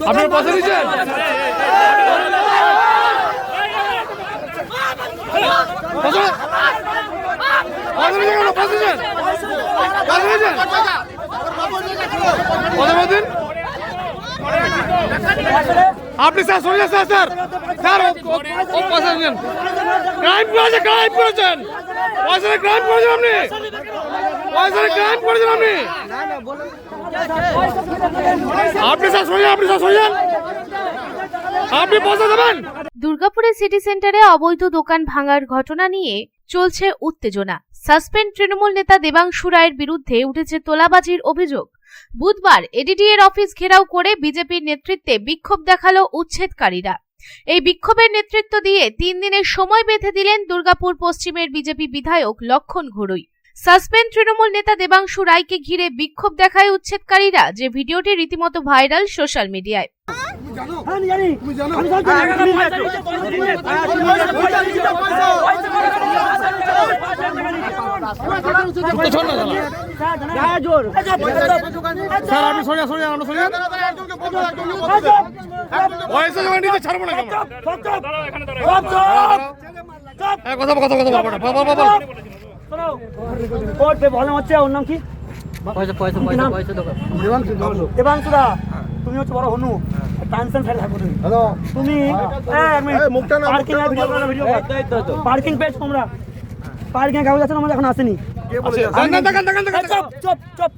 আপনার পাশে দিচ্ছেন কথা পয়সা আপনি স্যার যান, স্যার স্যার। স্যার, ও- পয়সা দিন ক্রাইম করেছে ক্রাইম করেছেন। পয়সা ক্রাইম করেছেন আপনি। পয়সা ক্রাইম করেছেন আপনি। আপনি স্যার যান, আপনি স্যার যান। আপনি পয়সা দেবেন। দুর্গাপুরের সিটি সেন্টারে অবৈধ দোকান ভাঙার ঘটনা নিয়ে চলছে উত্তেজনা। সাসপেন্ড তৃণমূল নেতা দেবাংশু রায়ের বিরুদ্ধে উঠেছে তোলাবাজির অভিযোগ। বুধবার এডিডিএর অফিস ঘেরাও করে বিজেপির নেতৃত্বে বিক্ষোভ দেখাল উচ্ছেদকারীরা। এই বিক্ষোভের নেতৃত্ব দিয়ে তিন দিনের সময় বেঁধে দিলেন দুর্গাপুর পশ্চিমের বিজেপি বিধায়ক লক্ষণ ঘড়ুই সাসপেন্ড তৃণমূল নেতা দেবাংশু রায়কে ঘিরে বিক্ষোভ দেখায় উচ্ছেদকারীরা, যে ভিডিওটি রীতিমতো ভাইরাল সোশ্যাল মিডিয়ায়। স্যার আপনি সরে যান সরে যান আপনি সরে যান পয়সা জমা নিতে ছাড়বো না। হ্যাঁ, কথা কথা কথা বল, বল, বল। কোর্ট ভালো হচ্ছে ওর নাম কি পয়সা পয়সা পয়সা পয়সা দোকান দেবাংশুদা তুমি হচ্ছে বড় হনু টানসেন সাইড হ্যালো। তুমি হ্যালো তুমি পার্কিং এর ভিডিও করা ভিডিও পার্কিং পেজ তোমরা। পার্কিং এ কাগজ আছে না আমাদের এখন আসেনি। দেখান, দেখান, দেখান। চুপ চুপ চুপ।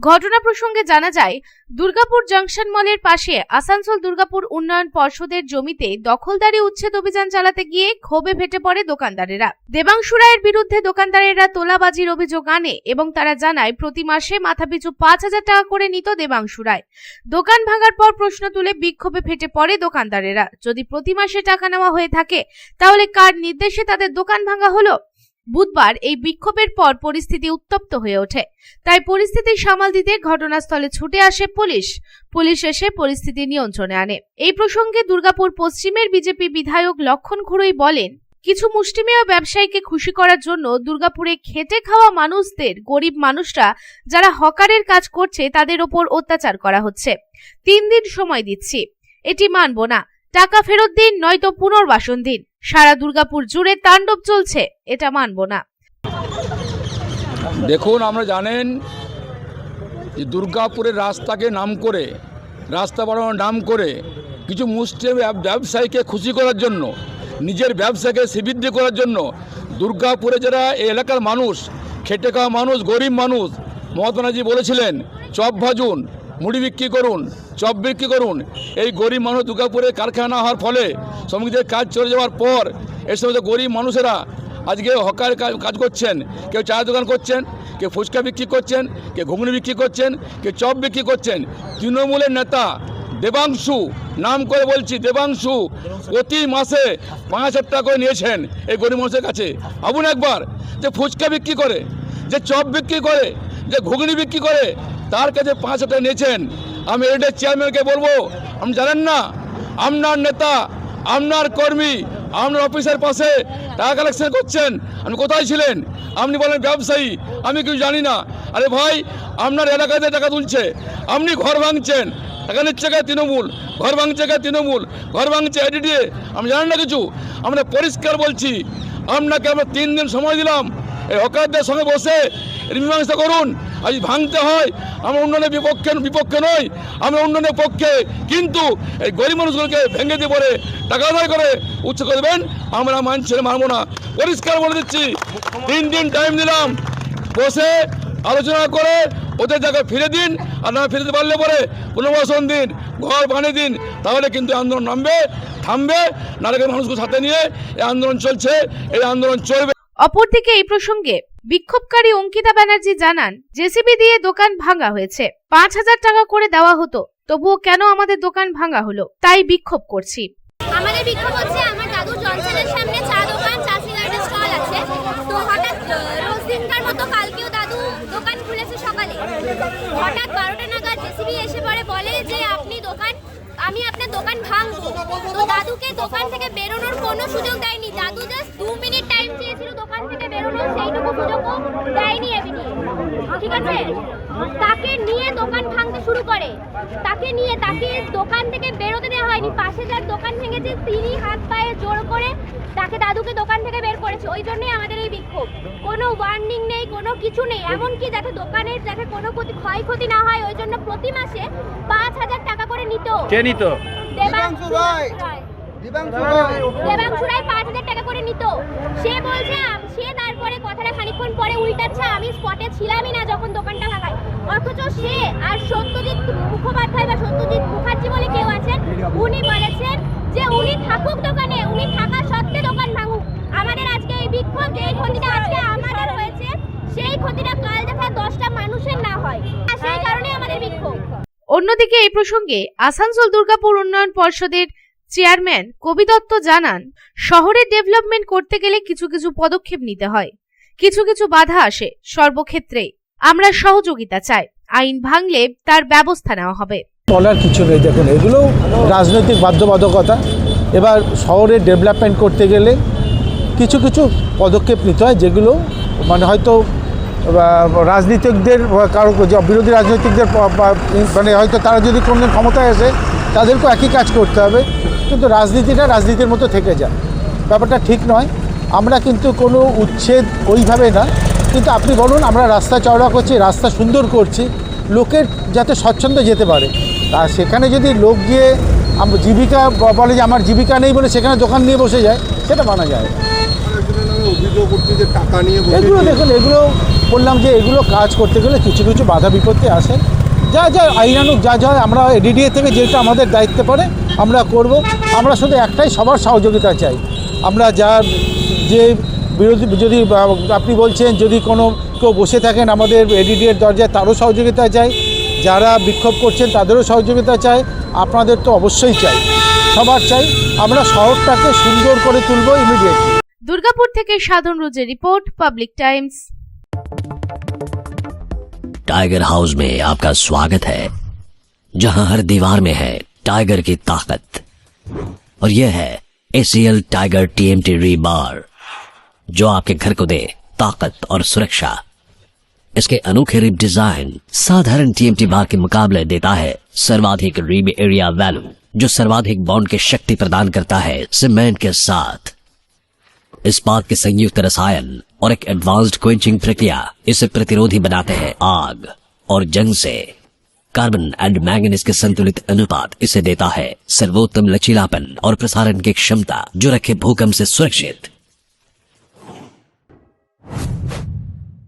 ঘটনা প্রসঙ্গে জানা যায়, দুর্গাপুর জংশন মলের পাশে আসানসোল দুর্গাপুর উন্নয়ন পর্ষদের জমিতে দখলদারি উচ্ছেদ অভিযান চালাতে গিয়ে ক্ষোভে ফেটে পড়ে দোকানদারেরা। দেবাংশু রায়ের বিরুদ্ধে দোকানদারেরা তোলাবাজির অভিযোগ আনে এবং তারা জানায়, প্রতি মাসে মাথাপিছু পাঁচ হাজার টাকা করে নিত দেবাংশু রায়। দোকান ভাঙার পর প্রশ্ন তুলে বিক্ষোভে ফেটে পড়ে দোকানদারেরা। যদি প্রতি মাসে টাকা নেওয়া হয়ে থাকে, তাহলে কার নির্দেশে তাদের দোকান ভাঙা হলো? বুধবার এই বিক্ষোভের পর পরিস্থিতি উত্তপ্ত হয়ে ওঠে। তাই পরিস্থিতি সামাল দিতে ঘটনাস্থলে ছুটে আসে পুলিশ। পুলিশ এসে পরিস্থিতি নিয়ন্ত্রণে আনে। এই প্রসঙ্গে দুর্গাপুর পশ্চিমের বিজেপি বিধায়ক লক্ষণ ঘুরুই বলেন, কিছু মুষ্টিমেয় ব্যবসায়ীকে খুশি করার জন্য দুর্গাপুরে খেটে খাওয়া মানুষদের, গরিব মানুষরা, যারা হকারের কাজ করছে, তাদের ওপর অত্যাচার করা হচ্ছে। তিন দিন সময় দিচ্ছি। এটি মানব না। টাকা ফেরত দিন, নয়তো পুনর্বাসন দিন। সারা দুর্গাপুর জুড়ে তাণ্ডব চলছে, এটা মানব না। দেখুন, আমরা জানেন যে দুর্গাপুরের রাস্তাকে নাম করে, রাস্তা বাড়ানোর নাম করে কিছু মুসলিম ব্যব- ব্যবসায়ীকে খুশি করার জন্য, নিজের ব্যবসাকে শ্রীবৃদ্ধি করার জন্য দুর্গাপুরে যারা এই এলাকার মানুষ খেটে খাওয়া মানুষ, গরিব মানুষ মহাত্মা ব্যানার্জি বলেছিলেন, চপ ভাজুন মুড়ি বিক্রি করুন, চপ বিক্রি করুন, এই গরিব মানুষ দুর্গাপুরে কারখানা হওয়ার ফলে শ্রমিকদের কাজ চলে যাওয়ার পর এই সমস্ত গরিব মানুষেরা আজকে হকার কাজ করছেন, কেউ চায়ের দোকান করছেন, কেউ ফুচকা বিক্রি করছেন, কেউ ঘুগনি বিক্রি করছেন, কেউ চপ বিক্রি করছেন। তৃণমূলের নেতা দেবাংশু, নাম করে বলছি দেবাংশু, প্রতি মাসে পাঁচ হাজার টাকা করে নিয়েছেন এই গরিব মানুষের কাছে। ভাবুন একবার যে ফুচকা বিক্রি করে, যে চপ বিক্রি করে, যে ঘুগনি বিক্রি করে তার কাছে পাঁচ হাজার নিয়েছেন। আমি এটার চেয়ারম্যানকে বলব, আপনি জানেন না, আপনার নেতা, আপনার কর্মী, আপনার অফিসের পাশে টাকা কালেকশন করছেন। আপনি কোথায় ছিলেন? আপনি বলেন ব্যবসায়ী, আমি কিছু জানি না। আরে ভাই, আপনার এলাকাতে টাকা তুলছে। আপনি ঘর ভাঙছেন। টাকা নিচ্ছে কে? তৃণমূল। ঘর ভাঙছে কে? তৃণমূল। ঘর ভাঙছে এডিডিএ আমি জানেন না কিছু? আমরা পরিষ্কার বলছি, আপনাকে আমরা তিন দিন সময় দিলাম। এই হকারদের সঙ্গে বসে মীমাংসা করুন। আজ ভাঙতে হয়। আমরা উন্নয়নের বিপক্ষে বিপক্ষে নই, আমরা উন্নয়নের পক্ষে। কিন্তু এই গরিব মানুষগুলোকে ভেঙে দিয়ে পরে টাকা আদায় করে উচ্চ করবেন আমরা মানছি মানবো না। পরিষ্কার বলে দিচ্ছি তিন দিন টাইম দিলাম। বসে আলোচনা করে ওদের জায়গায় ফিরে দিন, আর না ফিরতে পারলে পরে পুনর্বাসন দিন, ঘর বানিয়ে দিন, তাহলে কিন্তু আন্দোলন নামবে, থামবে। নারকেল মানুষকে সাথে নিয়ে এই আন্দোলন চলছে, এই আন্দোলন চলবে। অপরদিকে এই প্রসঙ্গে বিক্ষোভকারী অঙ্কিতা ব্যানার্জি জানান, জেসিবি দিয়ে দোকান ভাঙা হয়েছে। পাঁচ হাজার টাকা করে দেওয়া হতো, তবুও কেন আমাদের দোকান ভাঙা হলো? তাই বিক্ষোভ করছি। আমাদের বিক্ষোভ হচ্ছে, আমার দাদুর জনসেলের সামনে চা দোকান, চা স্টল আছে। তো হঠাৎ রোজ দিনকার মতো কালকেও দাদু দোকান খুলেছে সকালে। হঠাৎ বারোটা নাগাদ জেসিবি এসে পরে বলে যে, আপনি দোকান, আমি আপনার দোকান ভাঙবো। তো দাদুকে দোকান থেকে বেরোনোর কোনো সুযোগ দেয়নি। দাদু জাস্ট দু মিনিট টাইম চেয়েছিল দোকান থেকে বেরোনোর সেইটুকু সুযোগও দেয়নি এমনি। ঠিক আছে? তাকে নিয়ে দোকান ভাঙতে শুরু করে। তাকে নিয়ে তাকে দোকান থেকে বেরোতে দেওয়া হয়নি। পাশে যার দোকান ভেঙেছে তিনি হাত পায়ে জোর করে তাকে দাদুকে দোকান থেকে বের করেছে। ওই জন্যই আমাদের এই বিক্ষোভ। কোনো ওয়ার্নিং নেই কোনো কিছু নেই। এমনকি যাতে দোকানের যাতে কোনো ক্ষতি ক্ষয়ক্ষতি না হয় ওই জন্য প্রতি মাসে পাঁচ হাজার টাকা করে নিত। কে নিত? দেবাংশু রায়। দেবাংশু রায় পাঁচ হাজার টাকা করে নিত। সে বলছে সে তারপরে কথাটা খানিকক্ষণ পরে উল্টাচ্ছে আমি স্পটে ছিলামই না যখন দোকানটা ভাঙায়। অথচ সে আর সত্যজিৎ মুখোপাধ্যায় বা সত্যজিৎ মুখার্জি বলে কেউ আছেন উনি বলেছেন যে উনি থাকুক দোকানে উনি থাকা সত্ত্বে দোকান ভাঙুক। আমাদের আজকে এই বিক্ষোভ ক্ষতিটা আজকে আমাদের হয়েছে সেই ক্ষতিটা কাল দেখা দশটা মানুষের না হয়। আর সেই কারণে আমাদের বিক্ষোভ। অন্যদিকে এই প্রসঙ্গে আসানসোল দুর্গাপুর উন্নয়ন পর্ষদের চেয়ারম্যান কবি দত্ত জানান শহরের ডেভেলপমেন্ট করতে গেলে কিছু কিছু পদক্ষেপ নিতে হয়। কিছু কিছু বাধা আসে সর্বক্ষেত্রে আমরা সহযোগিতা চাই, আইন ভাঙলে তার ব্যবস্থা নেওয়া হবে। বলার কিছু নেই, দেখুন, এগুলো রাজনৈতিক বাধ্যবাধকতা। এবার শহরে ডেভেলপমেন্ট করতে গেলে কিছু কিছু পদক্ষেপ নিতে হয়, যেগুলো মানে হয়তো রাজনীতিকদের কারও বিরোধী রাজনৈতিকদের মানে হয়তো তারা যদি কোনো ক্ষমতায় আসে তাদেরকেও একই কাজ করতে হবে, কিন্তু রাজনীতিটা রাজনীতির মতো থেকে যায়। ব্যাপারটা ঠিক নয়, আমরা কিন্তু কোনো উচ্ছেদ ওইভাবে না, কিন্তু আপনি বলুন আমরা রাস্তা চওড়া করছি, রাস্তা সুন্দর করছি, লোকের যাতে স্বচ্ছন্দে যেতে পারে। আর সেখানে যদি লোক গিয়ে জীবিকা বলে যে আমার জীবিকা নেই বলে সেখানে দোকান নিয়ে বসে যায়, সেটা মানা যায়। এগুলো দেখুন, এগুলো বললাম যে এগুলো কাজ করতে গেলে কিছু কিছু বাধা বিপত্তি আসে। যা যা আইনানুক যা যা আমরা এডিডিএ থেকে যেটা আমাদের দায়িত্বে পড়ে, আমরা করব। আমরা শুধু একটাই সবার সহযোগিতা চাই। আমরা যা, যে বিরোধী, যদি আপনি বলছেন যদি কোনো কেউ বসে থাকেন আমাদের এডিডিএর দরজায়, তারও সহযোগিতা চাই। যারা বিক্ষোভ করছেন, তাদেরও সহযোগিতা চাই। আপনাদের তো অবশ্যই চাই। সবার চাই। আমরা শহরটাকে সুন্দর করে তুলব ইমিডিয়েটলি দুর্গাপুর থেকে সাধন রোজের report, public times. Tiger house में आपका स्वागत है, जहाँ हर दीवार में है टाइगर की ताकत। और यह है एसीएल टाइगर टीएमटी रीबार जो आपके घर को दे ताकत और सुरक्षा। इसके अनोखे रिप डिज़ाइन साधारण टीएमटी बार के मुकाबले देता है सर्वाधिक रिब एरिया वैल्यू जो सर्वाधिक बॉन्ड की शक्ति प्रदान करता है सीमेंट के साथ। इस इस्पात के संयुक्त रसायन और एक एडवांस्ड क्वेंचिंग प्रक्रिया इसे प्रतिरोधी बनाते हैं आग और जंग से। कार्बन एंड मैंगनीज के संतुलित अनुपात इसे देता है सर्वोत्तम लचीलापन और प्रसारण की क्षमता जो रखे भूकंप से सुरक्षित।